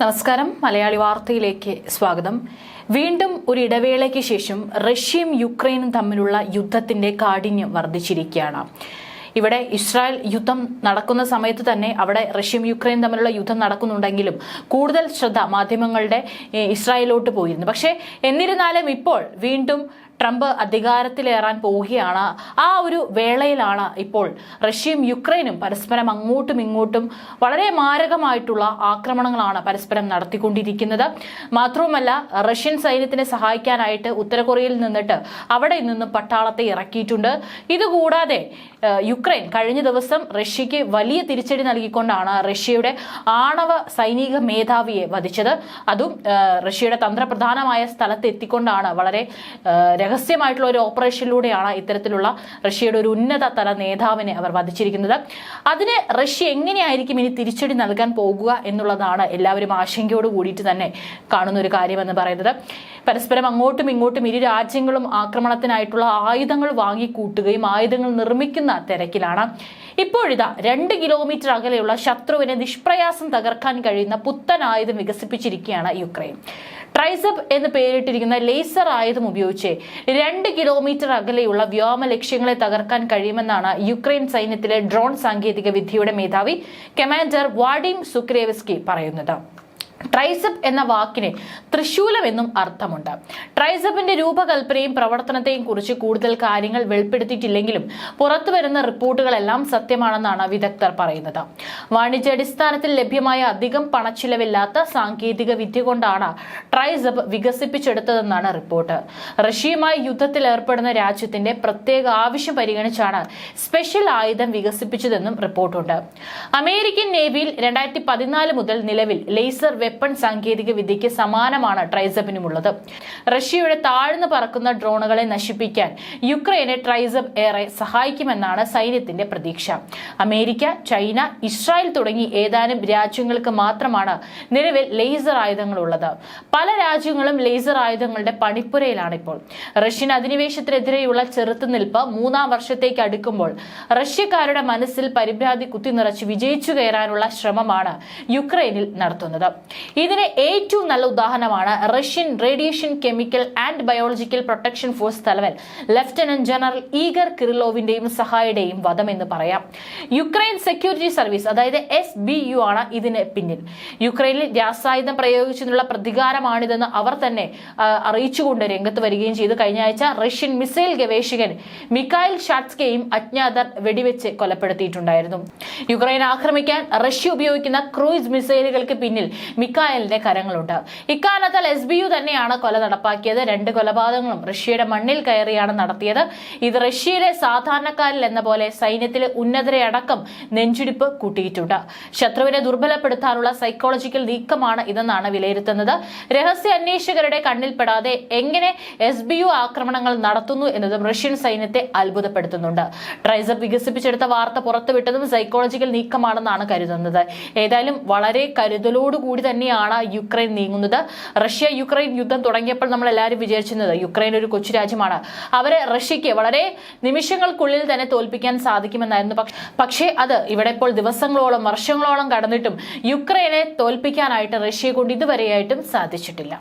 നമസ്കാരം. മലയാളി വാർത്തയിലേക്ക് സ്വാഗതം. വീണ്ടും ഒരു ഇടവേളയ്ക്ക് ശേഷം റഷ്യയും യുക്രൈനും തമ്മിലുള്ള യുദ്ധത്തിന്റെ കാഠിന്യം വർദ്ധിച്ചിരിക്കുകയാണ്. ഇവിടെ ഇസ്രായേൽ യുദ്ധം നടക്കുന്ന സമയത്ത് തന്നെ അവിടെ റഷ്യയും യുക്രൈനും തമ്മിലുള്ള യുദ്ധം നടക്കുന്നുണ്ടെങ്കിലും കൂടുതൽ ശ്രദ്ധ മാധ്യമങ്ങളുടെ ഇസ്രായേലോട്ട് പോയിരുന്നു. പക്ഷേ എന്നിരുന്നാലും ഇപ്പോൾ വീണ്ടും ട്രംപ് അധികാരത്തിലേറാൻ പോവുകയാണ്. ആ ഒരു വേളയിലാണ് ഇപ്പോൾ റഷ്യയും യുക്രൈനും പരസ്പരം അങ്ങോട്ടും ഇങ്ങോട്ടും വളരെ മാരകമായിട്ടുള്ള ആക്രമണങ്ങളാണ് പരസ്പരം നടത്തിക്കൊണ്ടിരിക്കുന്നത്. മാത്രവുമല്ല റഷ്യൻ സൈന്യത്തിനെ സഹായിക്കാനായിട്ട് ഉത്തര കൊറിയയിൽ നിന്നിട്ട് അവിടെ നിന്ന് പട്ടാളത്തെ ഇറക്കിയിട്ടുണ്ട്. ഇതുകൂടാതെ യുക്രൈൻ കഴിഞ്ഞ ദിവസം റഷ്യയ്ക്ക് വലിയ തിരിച്ചടി നൽകിക്കൊണ്ടാണ് റഷ്യയുടെ ആണവ സൈനിക മേധാവിയെ വധിച്ചത്. അതും റഷ്യയുടെ തന്ത്രപ്രധാനമായ സ്ഥലത്ത് എത്തിക്കൊണ്ടാണ് വളരെ രഹസ്യമായിട്ടുള്ള ഒരു ഓപ്പറേഷനിലൂടെയാണ് ഇത്തരത്തിലുള്ള റഷ്യയുടെ ഒരു ഉന്നത തല നേതാവിനെ അവർ വധിച്ചിരിക്കുന്നത്. അതിന് റഷ്യ എങ്ങനെയായിരിക്കും ഇനി തിരിച്ചടി നൽകാൻ പോകുക എന്നുള്ളതാണ് എല്ലാവരും ആശങ്കയോട് കൂടിയിട്ട് തന്നെ കാണുന്ന ഒരു കാര്യമെന്ന് പറയുന്നത്. പരസ്പരം അങ്ങോട്ടും ഇങ്ങോട്ടും ഇരു രാജ്യങ്ങളും ആക്രമണത്തിനായിട്ടുള്ള ആയുധങ്ങൾ വാങ്ങിക്കൂട്ടുകയും ആയുധങ്ങൾ നിർമ്മിക്കുന്ന തിരക്കിലാണ്. ഇപ്പോഴിതാ രണ്ട് കിലോമീറ്റർ അകലെയുള്ള ശത്രുവിനെ നിഷ്പ്രയാസം തകർക്കാൻ കഴിയുന്ന പുത്തൻ ആയുധം വികസിപ്പിച്ചിരിക്കുകയാണ് യുക്രൈൻ. ട്രൈസപ്പ് എന്ന് പേരിട്ടിരിക്കുന്ന ലേസർ ആയുധം ഉപയോഗിച്ച് രണ്ട് കിലോമീറ്റർ അകലെയുള്ള വ്യോമ ലക്ഷ്യങ്ങളെ തകർക്കാൻ കഴിയുമെന്നാണ് യുക്രൈൻ സൈന്യത്തിലെ ഡ്രോൺ സാങ്കേതിക വിദ്യയുടെ മേധാവി കമാൻഡർ വാഡിം സുക്രേവസ്കി പറയുന്നത്. ട്രൈസപ്പ് എന്ന വാക്കിന് തൃശൂലം എന്നും അർത്ഥമുണ്ട്. ട്രൈസപ്പിന്റെ രൂപകൽപ്പനയും പ്രവർത്തനത്തെയും കുറിച്ച് കൂടുതൽ കാര്യങ്ങൾ വെളിപ്പെടുത്തിയിട്ടില്ലെങ്കിലും പുറത്തു വരുന്ന റിപ്പോർട്ടുകളെല്ലാം സത്യമാണെന്നാണ് വിദഗ്ധർ പറയുന്നത്. വാണിജ്യാടിസ്ഥാനത്തിൽ ലഭ്യമായ അധികം പണച്ചിലവില്ലാത്ത സാങ്കേതിക വിദ്യ കൊണ്ടാണ് ട്രൈസപ്പ് വികസിപ്പിച്ചെടുത്തതെന്നാണ് റിപ്പോർട്ട്. റഷ്യയുമായി യുദ്ധത്തിൽ ഏർപ്പെടുന്ന രാജ്യത്തിന്റെ പ്രത്യേക ആവശ്യം പരിഗണിച്ചാണ് സ്പെഷ്യൽ ആയുധം വികസിപ്പിച്ചതെന്നും റിപ്പോർട്ടുണ്ട്. അമേരിക്കൻ നേവിയിൽ രണ്ടായിരത്തി മുതൽ നിലവിൽ ലേസർ വെപ്പൺ സാങ്കേതിക വിദ്യയ്ക്ക് സമാനമാണ് ട്രൈസപ്പിനുമുള്ളത്. റഷ്യയുടെ താഴ്ന്നു പറക്കുന്ന ഡ്രോണുകളെ നശിപ്പിക്കാൻ യുക്രൈനെ ട്രൈസപ്പ് ഏറെ സഹായിക്കുമെന്നാണ് സൈന്യത്തിന്റെ പ്രതീക്ഷ. അമേരിക്ക ചൈന ഇസ്രായേൽ തുടങ്ങി ഏതാനും രാജ്യങ്ങൾക്ക് മാത്രമാണ് നിലവിൽ ലേസർ ആയുധങ്ങൾ ഉള്ളത് പല രാജ്യങ്ങളും ലേസർ ആയുധങ്ങളുടെ പണിപ്പുരയിലാണ് ഇപ്പോൾ റഷ്യൻ അധിനിവേശത്തിനെതിരെയുള്ള ചെറുത്തുനിൽപ്പ് മൂന്നാം വർഷത്തേക്ക് അടുക്കുമ്പോൾ റഷ്യക്കാരുടെ മനസ്സിൽ പരിഭ്രാന്തി കുത്തിനിറച്ച് വിജയിച്ചു കയറാനുള്ള ശ്രമമാണ് യുക്രൈനിൽ നടത്തുന്നത്. ഇതിന് ഏറ്റവും നല്ല ഉദാഹരണമാണ് Russian radiation chemical and biological protection force തലവൻ ലഫ്റ്റനന്റ് ജനറൽ ഈഗർ കിറിലോവിന്റെയും സഹായുടെയും വധം എന്ന് പറയാം. യുക്രൈൻ സെക്യൂരിറ്റി സർവീസ് അതായത് എസ് ബി യു ആണ് ഇതിന് പിന്നിൽ. യുക്രൈനിൽ രാസായുധം പ്രയോഗിച്ചതിനുള്ള പ്രതികാരമാണിതെന്ന് അവർ തന്നെ അറിയിച്ചുകൊണ്ട് രംഗത്ത് വരികയും ചെയ്തു. കഴിഞ്ഞ ആഴ്ച റഷ്യൻ മിസൈൽ ഗവേഷകൻ മിക്കായിൽ ഷാറ്റ്സ്കെയും അജ്ഞാതർ വെടിവെച്ച് കൊലപ്പെടുത്തിയിട്ടുണ്ടായിരുന്നു. യുക്രൈൻ ആക്രമിക്കാൻ റഷ്യ ഉപയോഗിക്കുന്ന ക്രൂയിസ് മിസൈലുകൾക്ക് പിന്നിൽ മിക്കായലിന്റെ കരങ്ങളുണ്ട്. ഇക്കാലത്ത് എസ് ബി യു തന്നെയാണ് കൊല നടപ്പാക്കിയത്. രണ്ട് കൊലപാതകങ്ങളും റഷ്യയുടെ മണ്ണിൽ കയറിയാണ് നടത്തിയത്. ഇത് റഷ്യയിലെ സാധാരണക്കാരിൽ എന്ന പോലെ സൈന്യത്തിലെ ഉന്നതരെ അടക്കം നെഞ്ചിടിപ്പ് കൂട്ടിയിട്ടുണ്ട്. ശത്രുവിനെ ദുർബലപ്പെടുത്താനുള്ള സൈക്കോളജിക്കൽ നീക്കമാണ് ഇതെന്നാണ് വിലയിരുത്തുന്നത്. രഹസ്യ അന്വേഷകരുടെ കണ്ണിൽപ്പെടാതെ എങ്ങനെ എസ് ബി യു ആക്രമണങ്ങൾ നടത്തുന്നു എന്നതും റഷ്യൻ സൈന്യത്തെ അത്ഭുതപ്പെടുത്തുന്നുണ്ട്. ട്രൈസർ വികസിപ്പിച്ചെടുത്ത വാർത്ത പുറത്തുവിട്ടതും സൈക്കോളജിക്കൽ നീക്കമാണെന്നാണ് കരുതുന്നത്. ഏതായാലും വളരെ കരുതലോടുകൂടി തന്നെയാണ് യുക്രൈൻ നീങ്ങുന്നത്. റഷ്യ യുക്രൈൻ യുദ്ധം തുടങ്ങിയപ്പോൾ നമ്മൾ എല്ലാവരും വിചാരിച്ചിരുന്നത് യുക്രൈൻ ഒരു കൊച്ചു രാജ്യമാണ്. അവരെ റഷ്യക്ക് വളരെ നിമിഷങ്ങൾക്കുള്ളിൽ തന്നെ തോൽപ്പിക്കാൻ സാധിക്കുമെന്നായിരുന്നു. പക്ഷേ അത് ഇവിടെ ഇപ്പോൾ ദിവസങ്ങളോളം വർഷങ്ങളോളം കടന്നിട്ടും യുക്രൈനെ തോൽപ്പിക്കാനായിട്ട് റഷ്യയെ കൊണ്ട് ഇതുവരെയായിട്ടും സാധിച്ചിട്ടില്ല.